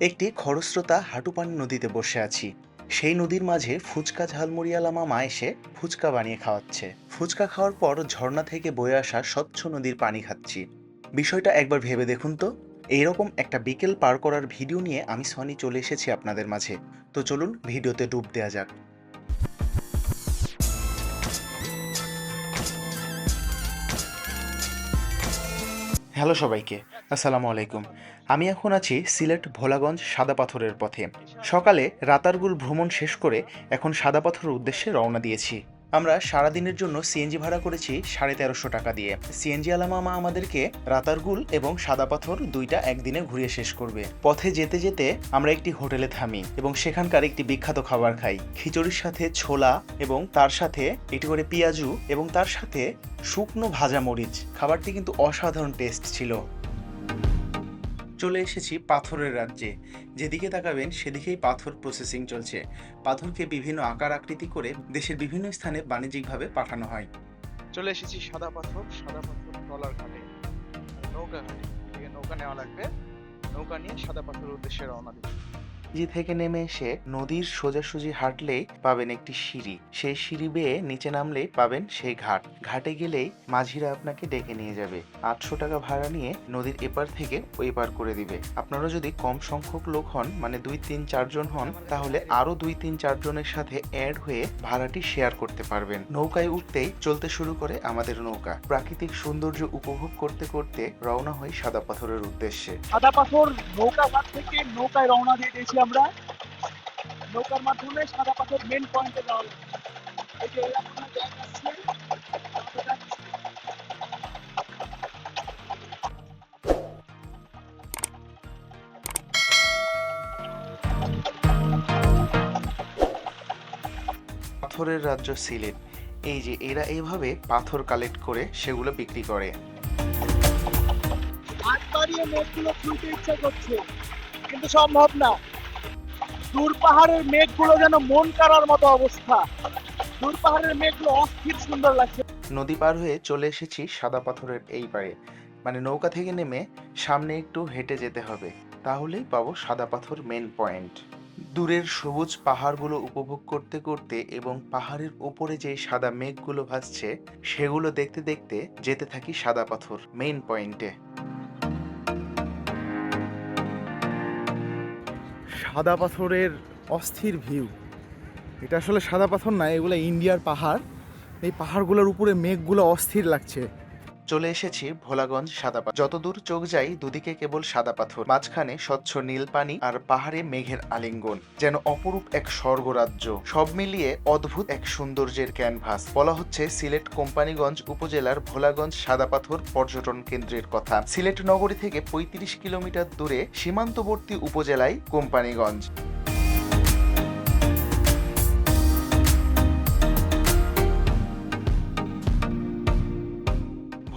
একটি খরস্রোতা হাঁটুপানি নদীতে বসে আছি। সেই নদীর মাঝে ফুচকা ঝালমুড়িয়ালা মামা এসে ফুচকা বানিয়ে খাওয়াচ্ছে। ফুচকা খাওয়ার পর ঝর্ণা থেকে বয়ে আসা স্বচ্ছ নদীর পানি খাচ্ছি। বিষয়টা একবার ভেবে দেখুন তো। এইরকম একটা বিকেল পার করার ভিডিও নিয়ে আমি সনি চলে এসেছি আপনাদের মাঝে। তো চলুন ভিডিওতে ডুব দেওয়া যাক। হ্যালো সবাইকে, আসসালামু আলাইকুম। আমি এখন আছি সিলেট ভোলাগঞ্জ সাদা পাথরের পথে। সকালে রাতারগুল ভ্রমণ শেষ করে এখন সাদা পাথরের উদ্দেশ্যে রওনা দিয়েছি। আমরা সারাদিনের জন্য সিএনজি ভাড়া করেছি সাড়ে তেরোশো টাকা দিয়ে। সিএনজি আলামামা আমাদেরকে রাতারগুল এবং সাদা পাথর দুইটা একদিনে ঘুরিয়ে শেষ করবে। পথে যেতে যেতে আমরা একটি হোটেলে থামি এবং সেখানকার একটি বিখ্যাত খাবার খাই। খিচুড়ির সাথে ছোলা এবং তার সাথে একটি করে পেঁয়াজু এবং তার সাথে শুকনো ভাজা মরিচ। খাবারটি কিন্তু অসাধারণ টেস্ট ছিল। চলে এসেছি পাথরের রাজ্যে। যেদিকে তাকাবেন, সেদিকেই পাথর প্রসেসিং চলছে। পাথরকে বিভিন্ন আকার আকৃতি করে দেশের বিভিন্ন স্থানে বাণিজ্যিকভাবে পাঠানো হয়। চলে এসেছি সাদা পাথর সাদা পাথর ট্রলার ঘাটে। নৌকা ঘাটে। নৌকা নেওয়া লাগবে। নৌকা নিয়ে সাদা পাথর উদ্দেশ্যে রওনা দিব জি থেকে নেমে এসে নদীর সোজাসুজি হাঁটলেই পাবেন একটি সিঁড়ি। সেই সিঁড়ি বেয়ে নিচে নামলেই পাবেন সেই ঘাট। ঘাটে গেলেই মাঝিরা আপনাকে ডেকে নিয়ে যাবে। আটশো টাকা ভাড়া নিয়ে নদীর এপার থেকে ওই পার করে দিবে। আপনারা যদি কম সংখ্যক লোক হন মানে দুই তিন চারজন হন, তাহলে আরও দুই তিন চারজনের সাথে অ্যাড হয়ে ভাড়াটি শেয়ার করতে পারবেন। নৌকায় উঠতেই চলতে শুরু করে আমাদের নৌকা। প্রাকৃতিক সৌন্দর্য উপভোগ করতে করতে রওনা হই সাদা পাথরের উদ্দেশ্যে। সাদা পাথর নৌকা থেকে নৌকায় রওনা দিয়ে দিয়েছি আমরা। নৌকার মাধ্যমে সাদা পাথর মেন পয়েন্টে যাওয়া এই যে এরকম জায়গা আছে, পাথরের রাজ্য সিলেট। এই যে এরা এইভাবে পাথর কালেক্ট করে সেগুলো বিক্রি করে। হাত মেঘগুলো ছুঁতে ইচ্ছা করছে কিন্তু সম্ভব না। দূর পাহাড়ের মেঘগুলো যেন মন কাড়ার মতো অবস্থা। দূর পাহাড়ের মেঘগুলো অস্থির সুন্দর লাগছে। নদী পার হয়ে চলে এসেছি সাদা পাথরের এই পারে মানে নৌকা থেকে নেমে সামনে একটু হেঁটে যেতে হবে। তাহলেই পাবো সাদা পাথর মেন পয়েন্ট দূরের সবুজ পাহাড়গুলো উপভোগ করতে করতে এবং পাহাড়ের উপরে যে সাদা মেঘগুলো ভাসছে, সেগুলো দেখতে দেখতে যেতে থাকি সাদা পাথর মেইন পয়েন্টে সাদা পাথরের অস্থির ভিউ। এটা আসলে সাদা পাথর না, এগুলো ইন্ডিয়ার পাহাড়। এই পাহাড়গুলোর উপরে মেঘগুলো অস্থির লাগছে। চলে এসেছি ভোলাগঞ্জ সাদা যতদূর চোখ যাই দুদিকে কেবল সাদা পাথর। মাঝখানে স্বচ্ছ নীল পানি আর পাহাড়ে মেঘের আলিঙ্গন, যেন অপরূপ এক স্বর্গরাজ্য। সব মিলিয়ে অদ্ভুত এক সৌন্দর্যের ক্যানভাস। বলা হচ্ছে সিলেট কোম্পানিগঞ্জ উপজেলার ভোলাগঞ্জ সাদা পাথর পর্যটন কেন্দ্রের কথা। সিলেট নগরী থেকে পঁয়ত্রিশ কিলোমিটার দূরে সীমান্তবর্তী উপজেলায় কোম্পানিগঞ্জ।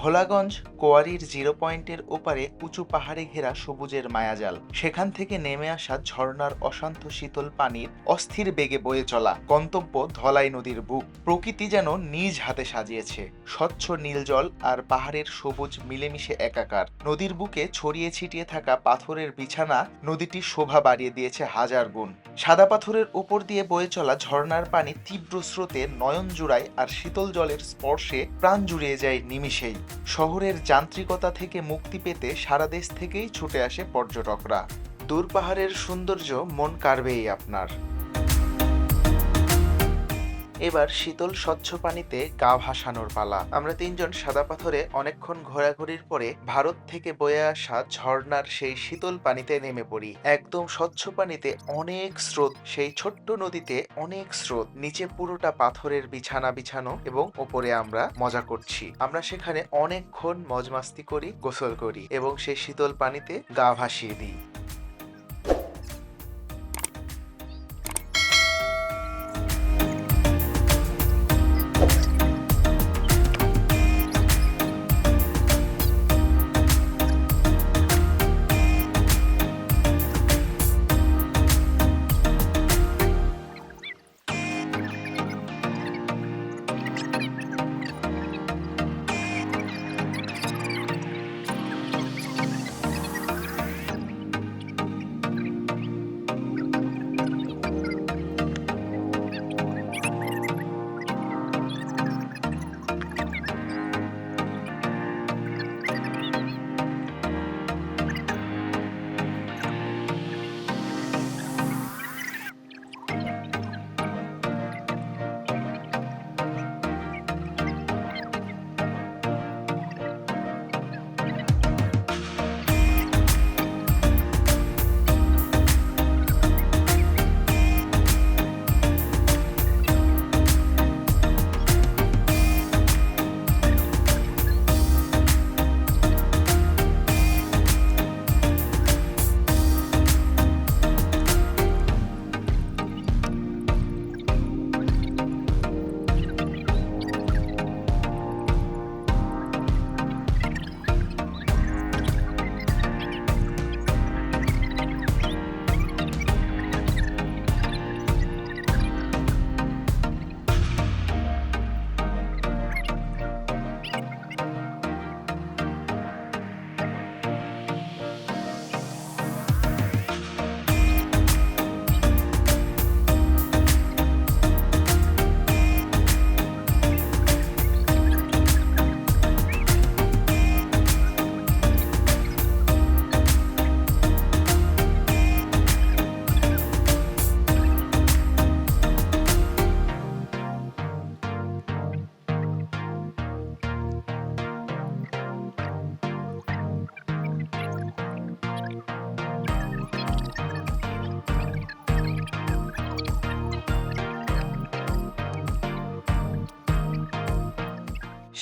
ভোলাগঞ্জ কোয়ারির জিরো পয়েন্টের ওপারে উঁচু পাহাড়ে ঘেরা সবুজের মায়াজাল। সেখান থেকে নেমে আসা ঝর্ণার অশান্ত শীতল পানির অস্থির বেগে বয়ে চলা গন্তব্য ধলাই নদীর বুক। প্রকৃতি যেন নিজ হাতে সাজিয়েছে। স্বচ্ছ নীল জল আর পাহাড়ের সবুজ মিলেমিশে একাকার। নদীর বুকে ছড়িয়ে ছিটিয়ে থাকা পাথরের বিছানা নদীটির শোভা বাড়িয়ে দিয়েছে হাজার গুণ। সাদা পাথরের উপর দিয়ে বয়ে চলা ঝর্ণার পানি তীব্র স্রোতে নয়ন জুড়ায় আর শীতল জলের স্পর্শে প্রাণ জুড়িয়ে যায় নিমিষেই। শহরের যান্ত্রিকতা থেকে মুক্তি পেতে সারা দেশ থেকেই ছুটে আসে পর্যটকরা। দূর পাহাড়ের সৌন্দর্য মন কাড়বেই আপনার। এবার শীতল স্বচ্ছ পানিতে গা ভাসানোর পালা। আমরা তিনজন সাদা পাথরে অনেকক্ষণ ঘোরাঘুরির পরে ভারত থেকে বয়ে আসা ঝর্ণার সেই শীতল পানিতে নেমে পড়ি। একদম স্বচ্ছ পানিতে অনেক স্রোত, সেই ছোট্ট নদীতে অনেক স্রোত, নিচে পুরোটা পাথরের বিছানা বিছানো এবং ওপরে আমরা মজা করছি। আমরা সেখানে অনেকক্ষণ মজমাস্তি করি, গোসল করি এবং সেই শীতল পানিতে গা ভাসিয়ে দিই।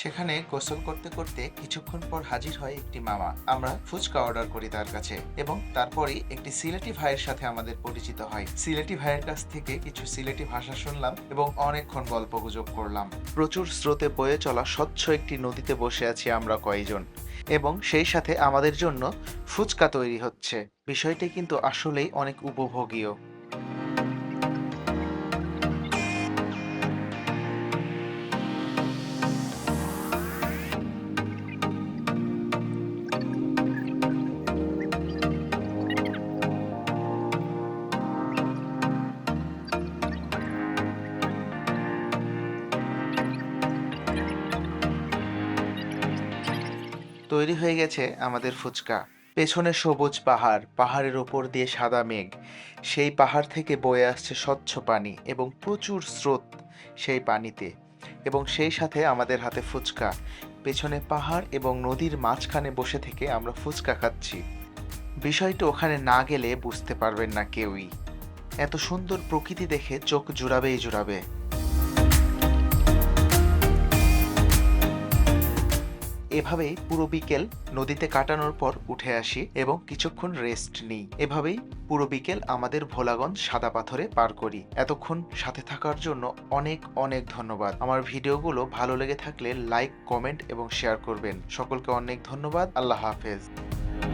সেখানে গোসল করতে করতে কিছুক্ষণ পর হাজির হয় একটি মামা। আমরা ফুচকা অর্ডার করি তার কাছে এবং তারপরেই একটি সিলেটি ভাইয়ের সাথে আমাদের পরিচিত হয়। সিলেটি ভাইয়ের কাছ থেকে কিছু সিলেটি ভাষা শুনলাম এবং অনেকক্ষণ গল্প গুজব করলাম। প্রচুর স্রোতে বয়ে চলা স্বচ্ছ একটি নদীতে বসে আছি আমরা কয়েকজন এবং সেই সাথে আমাদের জন্য ফুচকা তৈরি হচ্ছে। বিষয়টি কিন্তু আসলেই অনেক উপভোগীয়। তৈরি হয়ে গেছে আমাদের ফুচকা। পেছনে সবুজ পাহাড়, পাহাড়ের ওপর দিয়ে সাদা মেঘ। সেই পাহাড় থেকে বয়ে আসছে স্বচ্ছ পানি এবং প্রচুর স্রোত সেই পানিতে। এবং সেই সাথে আমাদের হাতে ফুচকা। পেছনে পাহাড় এবং নদীর মাঝখানে বসে থেকে আমরা ফুচকা খাচ্ছি। বিষয়টি ওখানে না গেলে বুঝতে পারবেন না কেউই। এত সুন্দর প্রকৃতি দেখে চোখ জুড়াবেই জুড়াবে। এভাবেই পুরো বিকেল নদীতে কাটানোর পর উঠে আসি এবং কিছুক্ষণ রেস্ট নিই। এভাবেই পুরো বিকেল আমাদের ভোলাগঞ্জ সাদা পাথরে পার করি। এতক্ষণ সাথে থাকার জন্য অনেক অনেক ধন্যবাদ। আমার ভিডিওগুলো ভালো লেগে থাকলে লাইক কমেন্ট এবং শেয়ার করবেন। সকলকে অনেক ধন্যবাদ। আল্লাহ হাফেজ।